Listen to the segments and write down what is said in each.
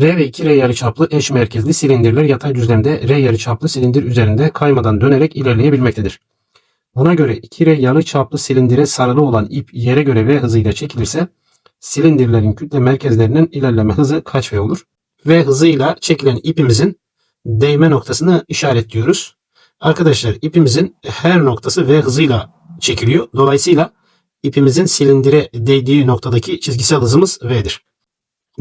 R ve 2R yarıçaplı eş merkezli silindirler yatay düzlemde R yarıçaplı silindir üzerinde kaymadan dönerek ilerleyebilmektedir. Buna göre 2R yarıçaplı silindire sarılı olan ip yere göre V hızıyla çekilirse silindirlerin kütle merkezlerinin ilerleme hızı kaç V olur? V hızıyla çekilen ipimizin değme noktasını işaretliyoruz. Arkadaşlar ipimizin her noktası V hızıyla çekiliyor. Dolayısıyla ipimizin silindire değdiği noktadaki çizgisel hızımız V'dir.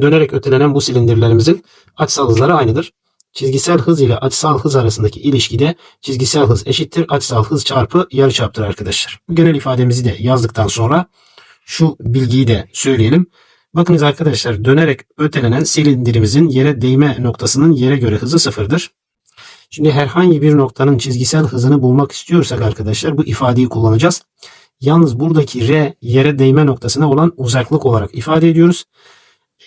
Dönerek ötelenen bu silindirlerimizin açısal hızları aynıdır. Çizgisel hız ile açısal hız arasındaki ilişkide çizgisel hız eşittir açısal hız çarpı yarıçaptır arkadaşlar. Bu genel ifademizi de yazdıktan sonra şu bilgiyi de söyleyelim. Bakınız arkadaşlar dönerek ötelenen silindirimizin yere değme noktasının yere göre hızı sıfırdır. Şimdi herhangi bir noktanın çizgisel hızını bulmak istiyorsak arkadaşlar bu ifadeyi kullanacağız. Yalnız buradaki R yere değme noktasına olan uzaklık olarak ifade ediyoruz.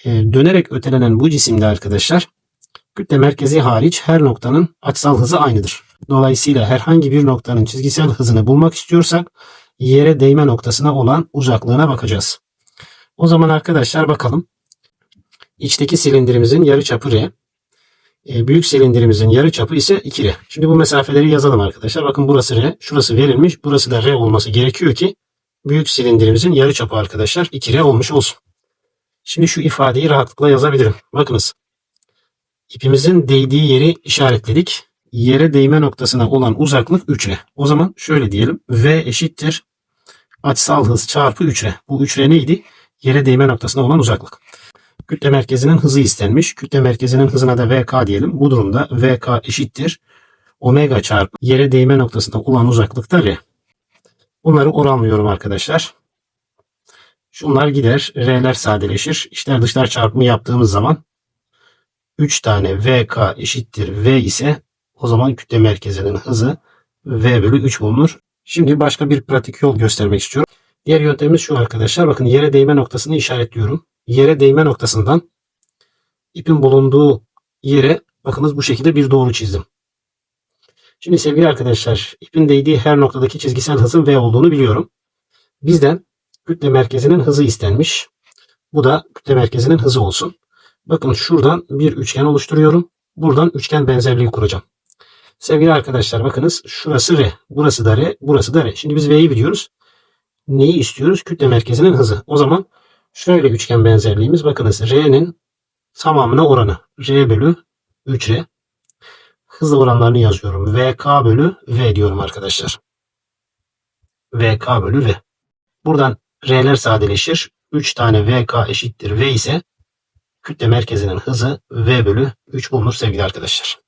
Ee, dönerek ötelenen bu cisimde arkadaşlar kütle merkezi hariç her noktanın açısal hızı aynıdır. Dolayısıyla herhangi bir noktanın çizgisel hızını bulmak istiyorsak yere değme noktasına olan uzaklığına bakacağız. O zaman arkadaşlar bakalım. İçteki silindirimizin yarıçapı R. E, büyük silindirimizin yarıçapı ise 2R. Şimdi bu mesafeleri yazalım arkadaşlar. Bakın burası R, şurası verilmiş. Burası da R olması gerekiyor ki büyük silindirimizin yarıçapı arkadaşlar 2R olmuş olsun. Şimdi şu ifadeyi rahatlıkla yazabilirim. Bakınız. İpimizin değdiği yeri işaretledik. Yere değme noktasına olan uzaklık 3R. O zaman şöyle diyelim. V eşittir açısal hız çarpı 3R. Bu 3R neydi? Yere değme noktasına olan uzaklık. Kütle merkezinin hızı istenmiş. Kütle merkezinin hızına da VK diyelim. Bu durumda VK eşittir. Omega çarpı yere değme noktasına olan uzaklık da R. Bunları oranlıyorum arkadaşlar. Şunlar gider. R'ler sadeleşir. İçler dışlar çarpımı yaptığımız zaman 3 tane VK eşittir V ise o zaman kütle merkezinin hızı V bölü 3 bulunur. Şimdi başka bir pratik yol göstermek istiyorum. Diğer yöntemimiz şu arkadaşlar. Bakın yere değme noktasını işaretliyorum. Yere değme noktasından ipin bulunduğu yere bakınız bu şekilde bir doğru çizdim. Şimdi sevgili arkadaşlar ipin değdiği her noktadaki çizgisel hızın V olduğunu biliyorum. Bizden kütle merkezinin hızı istenmiş. Bu da kütle merkezinin hızı olsun. Bakın şuradan bir üçgen oluşturuyorum. Buradan üçgen benzerliği kuracağım. Sevgili arkadaşlar bakınız şurası R, burası da R, burası da R. Şimdi biz V'yi biliyoruz. Neyi istiyoruz? Kütle merkezinin hızı. O zaman şöyle üçgen benzerliğimiz bakınız R'nin tamamına oranı. R bölü 3R. Hızlı oranlarını yazıyorum. VK bölü V diyorum arkadaşlar. VK bölü V. Buradan R'ler sadeleşir. 3 tane VK eşittir V ise kütle merkezinin hızı V bölü 3 bulunur sevgili arkadaşlar.